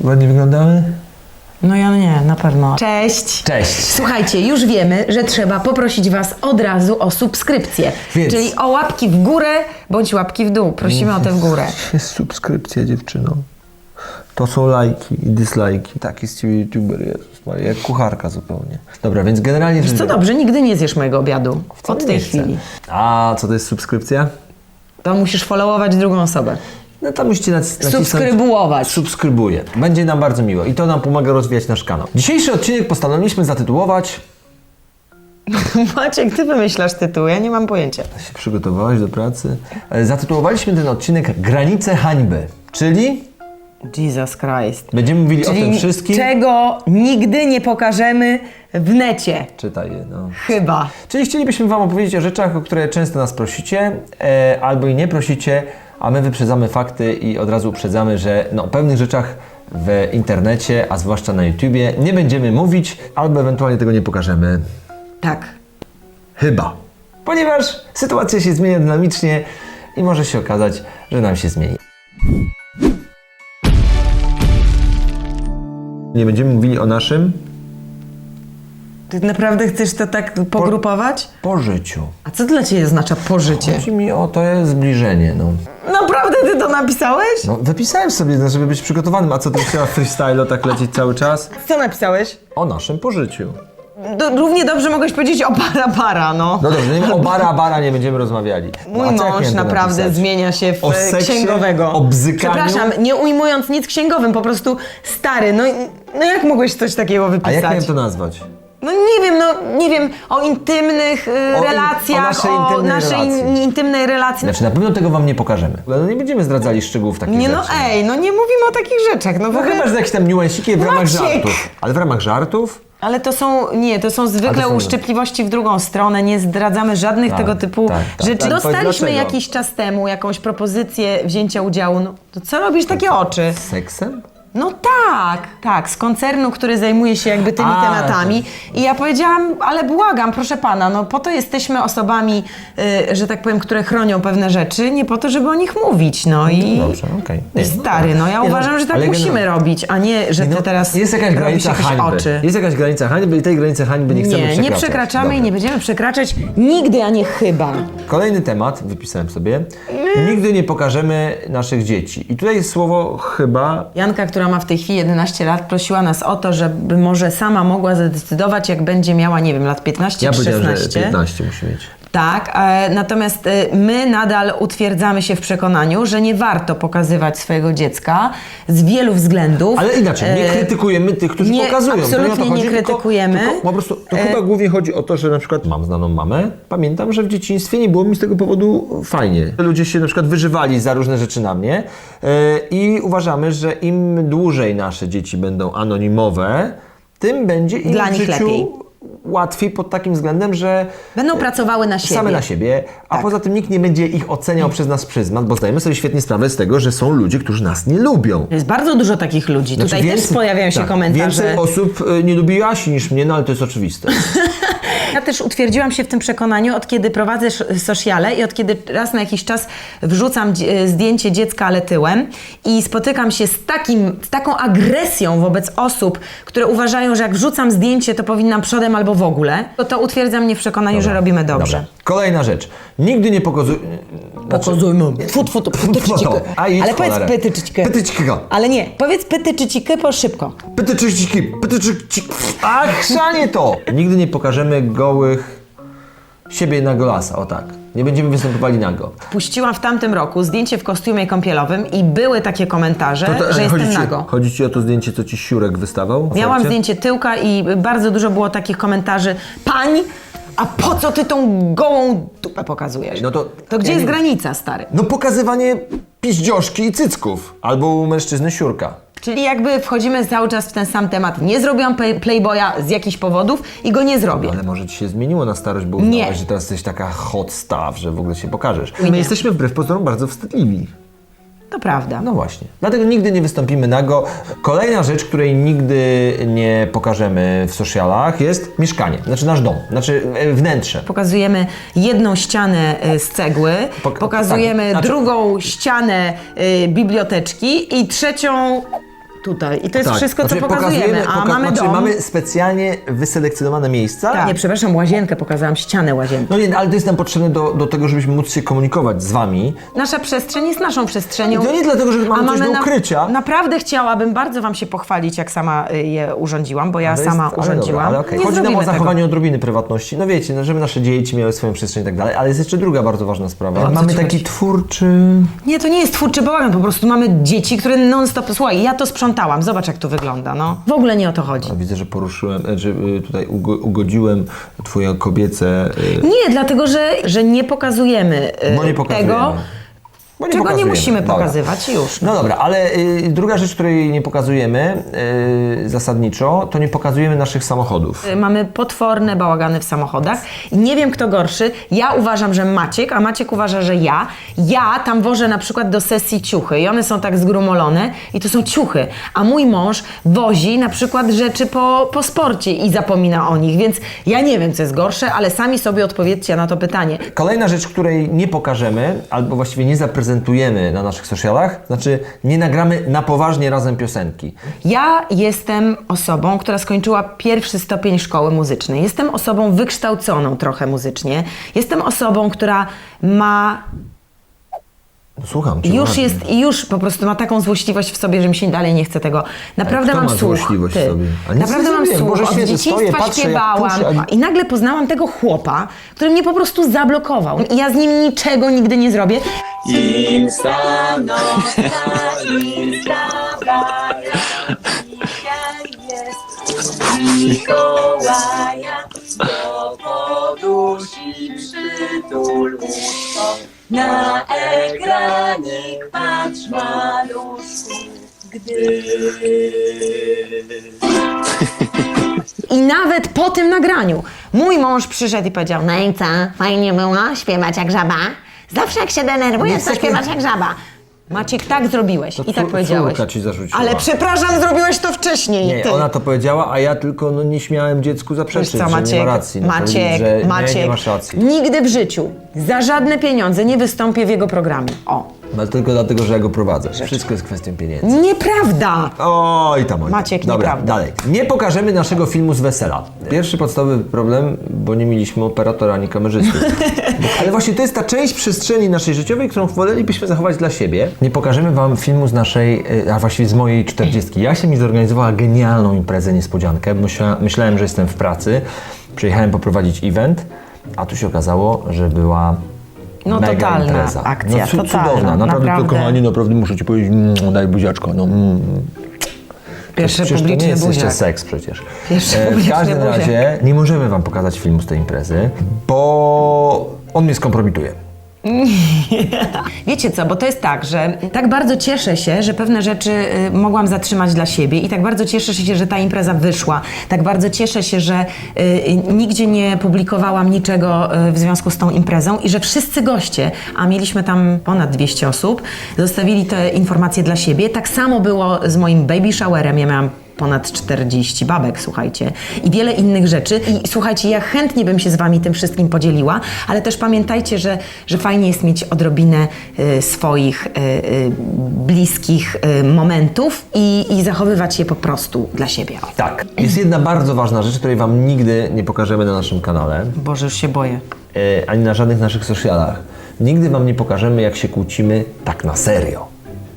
ładnie wyglądamy? No ja nie, na pewno. Cześć! Cześć. Słuchajcie, już wiemy, że trzeba poprosić Was od razu o subskrypcję. Więc- Czyli o łapki w górę bądź łapki w dół. Prosimy o te w górę. Jest subskrypcja dziewczyną. To są lajki i dislajki. Taki z ciebie youtuber, Jezus Maria, jak kucharka zupełnie. Dobra, więc generalnie rzecz Co dobrze, nigdy nie zjesz mojego obiadu. Wcale Od tej chwili. A, co to jest subskrypcja? To musisz followować drugą osobę. No to musicie nac- nacisnąć... Subskrybuować. Subskrybuję. Będzie nam bardzo miło i to nam pomaga rozwijać nasz kanał. Dzisiejszy odcinek postanowiliśmy zatytułować... Maciek, ty wymyślasz tytuł, ja nie mam pojęcia. się przygotowałeś do pracy. E, Zatytułowaliśmy ten odcinek Granice hańby, czyli Jesus Christ. będziemy mówili o tym Czyli wszystkim. czego nigdy nie pokażemy w necie. Czytaj je, no. Chyba. Czyli chcielibyśmy Wam opowiedzieć o rzeczach, o które często nas prosicie, e, albo i nie prosicie, a my wyprzedzamy fakty i od razu uprzedzamy, że no, o pewnych rzeczach w internecie, a zwłaszcza na YouTubie, nie będziemy mówić, albo ewentualnie tego nie pokażemy. Tak. Chyba. Ponieważ sytuacja się zmienia dynamicznie i może się okazać, że nam się zmieni. Nie będziemy mówili o naszym Ty naprawdę chcesz to tak pogrupować? pożyciu. A co dla Ciebie oznacza pożycie? Chodzi mi o to jest zbliżenie, no. Naprawdę Ty to napisałeś? No, wypisałem sobie, no, żeby być przygotowanym. A co ty chciała freestyle tak lecieć cały czas? Co napisałeś? O naszym pożyciu. Do, równie dobrze mogłeś powiedzieć o para para, no. No dobrze, nie, o bara bara nie będziemy rozmawiali. No, Mój a co mąż miałem to naprawdę napisać? zmienia się w O seksie, księgowego. o bzykaniu? Przepraszam, nie ujmując nic księgowym, po prostu stary, no, no jak mogłeś coś takiego A wypisać? jak miałem to nazwać? No nie wiem, no nie wiem, o intymnych y, O in- relacjach, o naszej intymnej naszej in- relacji. intymnej relacji. Znaczy na pewno tego wam nie pokażemy. Ale nie będziemy zdradzali szczegółów takich Nie no rzeczy. ej, no nie mówimy o takich rzeczach, no w No ogóle... chyba, że jakieś tam niuansiki w ramach Maciek! żartów. Ale w ramach żartów? Ale to są, nie, to są zwykle są- uszczypliwości w drugą stronę, nie zdradzamy żadnych Tak, tego typu tak, tak. rzeczy. Tak, powiedz Dostaliśmy dlaczego? jakiś czas temu jakąś propozycję wzięcia udziału, no to co robisz takie oczy? Z seksem? No tak, tak, z koncernu, który zajmuje się jakby tymi A, tematami. I ja powiedziałam, ale błagam, proszę pana, no po to jesteśmy osobami, y, że tak powiem, które chronią pewne rzeczy, nie po to, żeby o nich mówić, no i... Dobrze, okej. Nie, Stary, no ja Nie, uważam, że tak ale musimy generalnie- robić, a nie, że ty No, teraz jest jakaś robisz granica jakieś hańby. oczy. Jest jakaś granica hańby i tej granicy hańby nie chcemy Nie, przekraczać. nie przekraczamy i Dobra. nie będziemy przekraczać nigdy, a nie chyba. Kolejny temat, wypisałem sobie. Nigdy nie pokażemy naszych dzieci. I tutaj jest słowo chyba. Janka, która ma w tej chwili 11 lat, prosiła nas o to, żeby może sama mogła zadecydować, jak będzie miała, nie wiem, lat 15 Ja czy powiedziałem, 16. że 15 musi mieć. Tak, e, natomiast e, my nadal utwierdzamy się w przekonaniu, że nie warto pokazywać swojego dziecka z wielu względów. Ale inaczej, nie E, krytykujemy tych, którzy nie, pokazują. Absolutnie nie chodzi, tylko- krytykujemy. Tylko, po prostu, to chyba głównie chodzi o to, że na przykład mam znaną mamę. Pamiętam, że w dzieciństwie nie było mi z tego powodu fajnie. Ludzie się na przykład wyżywali za różne rzeczy na mnie i uważamy, że im dłużej nasze dzieci będą anonimowe, tym będzie im Dla w nich życiu lepiej. Łatwiej pod takim względem, że Będą pracowały na siebie. same na siebie, a Tak. poza tym nikt nie będzie ich oceniał przez nas pryzmat, bo zdajemy sobie świetnie sprawę z tego, że są ludzie, którzy nas nie lubią. Jest bardzo dużo takich ludzi. Znaczy, Tutaj też pojawiają się tak, komentarze. Więcej osób y, nie lubi Asi niż mnie, no ale to jest oczywiste. Ja też utwierdziłam się w tym przekonaniu, od kiedy prowadzę sociale i od kiedy raz na jakiś czas wrzucam zdjęcie dziecka, ale tyłem i spotykam się z, takim, z taką agresją wobec osób, które uważają, że jak wrzucam zdjęcie, to powinnam przodem albo w ogóle, to to utwierdza mnie w przekonaniu, że robimy dobrze. Dobra. Kolejna rzecz. Nigdy nie pokazuj... Pokazujmy. Tfu, tfu, tfu, Ale powiedz cholerę. pytyczcikę. Pytyczkiego. Ale nie, powiedz pytyczcikę po szybko. Pytyczki, pytyczki. A chrzanie to! Nigdy nie pokażemy gołych siebie na golasa, o tak. Nie będziemy występowali nago. Puściłam w tamtym roku zdjęcie w kostiumie kąpielowym i były takie komentarze, To, to, że chodzi, jestem ci, nago. chodzi ci o to zdjęcie, co ci Siurek wystawał? Miałam zdjęcie tyłka i bardzo dużo było takich komentarzy. Pań, a po co ty tą gołą dupę pokazujesz? No to- to gdzie ja jest nie- granica, stary? No pokazywanie piździoszki i cycków. Albo u mężczyzny siurka. Czyli jakby wchodzimy cały czas w ten sam temat. Nie zrobiłam play- playboya z jakichś powodów i go nie zrobię. Ale może ci się zmieniło na starość, bo Nie. uznałaś, że teraz jesteś taka hot stuff, że w ogóle się pokażesz. Nie. My jesteśmy wbrew pozorom bardzo wstydliwi. To prawda. No właśnie. Dlatego nigdy nie wystąpimy nago. Kolejna rzecz, której nigdy nie pokażemy w socialach jest mieszkanie. Znaczy nasz dom. Znaczy e, wnętrze. Pokazujemy jedną ścianę e, z cegły, Pok- pokazujemy tak, znaczy- drugą ścianę e, biblioteczki i trzecią tutaj. I to jest Tak. wszystko, co Znaczy, pokazujemy. A poka- mamy znaczy, dom. mamy specjalnie wyselekcjonowane miejsca. Tak. Nie, przepraszam, łazienkę pokazałam, ścianę łazienki. No nie, ale to jest nam potrzebne do, do tego, żebyśmy móc się komunikować z wami. Nasza przestrzeń jest naszą przestrzenią. To nie dlatego, że mamy A coś do na- ukrycia. Naprawdę chciałabym bardzo Wam się pochwalić, jak sama y, je urządziłam, bo ja To sama jest, ale urządziłam. Dobra, ale okej. Nie Chodzi nam o zrobimy zachowanie odrobiny prywatności. No wiecie, no, żeby nasze dzieci miały swoją przestrzeń i tak dalej, ale jest jeszcze druga bardzo ważna sprawa. Co Mamy ci taki chodzi? twórczy... Nie, to nie jest twórczy bałagan, po prostu mamy dzieci, które non-stop... Słuchaj, ja to zobacz jak to wygląda, no. W ogóle nie o to chodzi. Widzę, że poruszyłem, że y, tutaj ugo, ugodziłem twoje kobiece... y, Nie, dlatego że, że nie pokazujemy y, Bo nie pokazujemy. tego, bo czego nie musimy Dobra. pokazywać już. No dobra, ale y, druga rzecz, której nie pokazujemy y, zasadniczo, to nie pokazujemy naszych samochodów. Y, Mamy potworne bałagany w samochodach i nie wiem kto gorszy. Ja uważam, że Maciek, a Maciek uważa, że ja. Ja tam wożę na przykład do sesji ciuchy i one są tak zgrumolone i to są ciuchy, a mój mąż wozi na przykład rzeczy po, po sporcie i zapomina o nich, więc ja nie wiem co jest gorsze, ale sami sobie odpowiedzcie na to pytanie. Kolejna rzecz, której nie pokażemy, albo właściwie nie zaprezentujemy na naszych socialach, znaczy nie nagramy na poważnie razem piosenki. Ja jestem osobą, która skończyła pierwszy stopień szkoły muzycznej. Jestem osobą wykształconą trochę muzycznie. Jestem osobą, która ma słucham cię. już ładnie. jest i już po prostu ma taką złośliwość w sobie, że mi się dalej nie chce tego. Naprawdę kto mam ma słuch. złośliwość w Ty. sobie? A nic Naprawdę nie mam zrobiłem. słuch. Boże Od święty, dzieciństwa stoję, patrzę, jak śpiewałam puszczę, a- i nagle poznałam tego chłopa, który mnie po prostu zablokował. I ja z nim niczego nigdy nie zrobię. Insta nostra, Insta jest Mikołaja, do podusi przytul łóżko, na ekranik patrz maluszku, gdy I nawet po tym nagraniu mój mąż przyszedł i powiedział, No i co? Fajnie było śpiewać jak żaba? Zawsze jak się denerwujesz, to śpiewasz jak żaba. Maciek, tak zrobiłeś. I tak cór- powiedziałeś. córka ci zarzuciła. Ale przepraszam, zrobiłeś to wcześniej. Nie, ty. ona to powiedziała, a ja tylko no, nie śmiałem dziecku Wiesz zaprzeczyć, co, że Maciek, nie ma racji. No, Maciek, powiedzieć, że Maciek, Nie, nie masz racji. nigdy w życiu za żadne pieniądze nie wystąpię w jego programie. O, No, tylko dlatego, że ja go prowadzę. Wszystko jest kwestią pieniędzy. nieprawda! Oj tam, oj. Maciek, Dobra, nieprawda. dalej. Nie pokażemy naszego filmu z wesela. Pierwszy podstawowy problem, bo nie mieliśmy operatora ani kamerzysty. Ale właśnie to jest ta część przestrzeni naszej życiowej, którą wolelibyśmy zachować dla siebie. Nie pokażemy Wam filmu z naszej, y, a właściwie z mojej czterdziestki. Jasia mi zorganizowała genialną imprezę, niespodziankę. Myśla, myślałem, że jestem w pracy. Przyjechałem poprowadzić event, a tu się okazało, że była No, mega totalna impreza. akcja, no, totalna, Cudowna, naprawdę, naprawdę. to kochani, naprawdę muszę Ci powiedzieć, mm, daj buziaczko, no. Mm. Pierwszy Przecież to publiczny nie jest jeszcze buziak. seks przecież. Pierwszy E, w każdym buziak. razie nie możemy Wam pokazać filmu z tej imprezy, bo on mnie skompromituje. Wiecie co, bo to jest tak, że tak bardzo cieszę się, że pewne rzeczy y, mogłam zatrzymać dla siebie i tak bardzo cieszę się, że ta impreza wyszła. Tak bardzo cieszę się, że y, nigdzie nie publikowałam niczego y, w związku z tą imprezą i że wszyscy goście, a mieliśmy tam ponad 200 osób, zostawili te informacje dla siebie. Tak samo było z moim baby showerem. Ja miałam ponad 40 babek, słuchajcie, i wiele innych rzeczy. I słuchajcie, ja chętnie bym się z Wami tym wszystkim podzieliła, ale też pamiętajcie, że, że fajnie jest mieć odrobinę y, swoich y, y, bliskich y, momentów i, i zachowywać je po prostu dla siebie. O, Tak. Jest jedna bardzo ważna rzecz, której Wam nigdy nie pokażemy na naszym kanale, Boże, już się boję. e, ani na żadnych naszych socialach. Nigdy Wam nie pokażemy, jak się kłócimy tak na serio.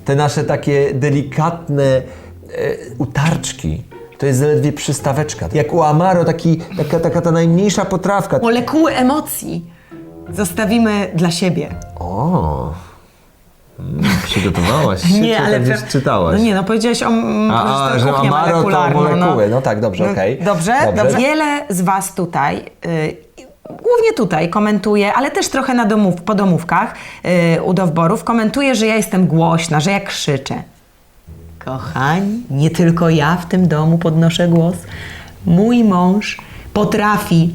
Te nasze takie delikatne e, utarczki, to jest zaledwie przystaweczka. Jak u Amaro, taki, taka, taka ta najmniejsza potrawka. Molekuły emocji zostawimy dla siebie. O, mm, przygotowałaś się, Nie, czy ale tak gdzieś prze- czytałaś? No nie, no powiedziałeś o m, A, a, że Amaro to molekularną, molekuły. No tak, dobrze, No, okej. Dobrze? Dobrze. dobrze. Wiele z Was tutaj, y, głównie tutaj komentuje, ale też trochę na domów, po domówkach y, u Dowborów, komentuje, że ja jestem głośna, że ja krzyczę. Kochani, nie tylko ja w tym domu podnoszę głos. Mój mąż potrafi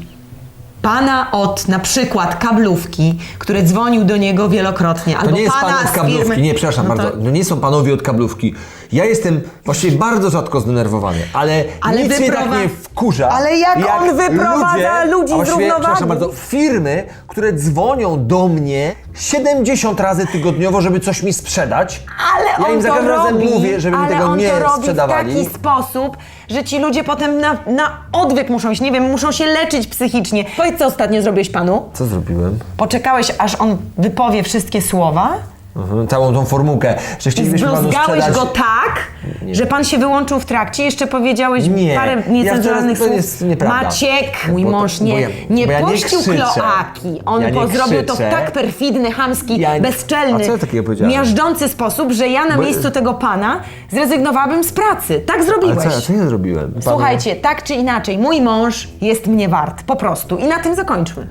pana od na przykład kablówki, który dzwonił do niego wielokrotnie, To albo nie jest pana pan od z kablówki, firmy... nie, przepraszam No to- bardzo, to nie są panowie od kablówki. Ja jestem właściwie bardzo rzadko zdenerwowany, ale, Ale nic mnie tak nie wkurza. Ale jak on wyprowadza ludzi a z równowagi. przepraszam bardzo, firmy, które dzwonią do mnie 70 razy tygodniowo, żeby coś mi sprzedać. Ale ja on im za każdym razem robi, mówię, żeby mi tego on nie to robi sprzedawali. w taki sposób, że ci ludzie potem na, na odwyk muszą iść, nie wiem, muszą się leczyć psychicznie. Powiedz, co ostatnio zrobiłeś panu? Co zrobiłem? Poczekałeś, aż on wypowie wszystkie słowa Mhm, całą tą formułkę, że chcielibyśmy panu zbluzgałeś sprzedać... go tak, że pan się wyłączył w trakcie, jeszcze powiedziałeś Nie, parę ja niecenzuralnych to- to słów. nieprawda. Maciek, mój Bo to- mąż bo nie, ja- nie bo ja nie puścił krzyczę. kloaki. On Ja nie zrobił to w krzyczę. tak perfidny, chamski, Ja- bezczelny, A co ja takiego powiedziałem? miażdżący sposób, że ja na Bo- miejscu tego pana zrezygnowałabym z pracy. Tak Ale zrobiłeś. co, a co ja zrobiłem? Panu- Słuchajcie, tak czy inaczej, mój mąż jest mnie wart, po prostu. I na tym zakończmy.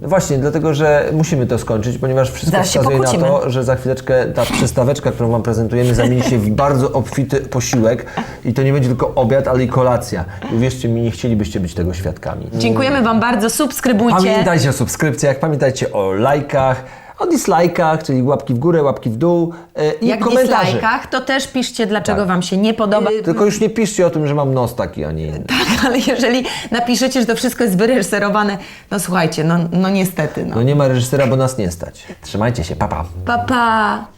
No Właśnie, dlatego że musimy to skończyć, ponieważ wszystko Zaraz wskazuje na to, że za chwileczkę ta przystaweczka, którą Wam prezentujemy, zamieni się w bardzo obfity posiłek i to nie będzie tylko obiad, ale i kolacja. I uwierzcie mi, nie chcielibyście być tego świadkami. Dziękujemy Wam bardzo, subskrybujcie. Pamiętajcie o subskrypcjach, pamiętajcie o lajkach, o dislajkach, czyli łapki w górę, łapki w dół e, i Jak w komentarze. dislajkach, to też piszcie, dlaczego Tak. Wam się nie podoba. Tylko już nie piszcie o tym, że mam nos taki, a nie inny. Tak, ale jeżeli napiszecie, że to wszystko jest wyreżyserowane, no słuchajcie, no, no niestety. No. No nie ma reżysera, bo nas nie stać. Trzymajcie się, papa. Pa. Pa, pa.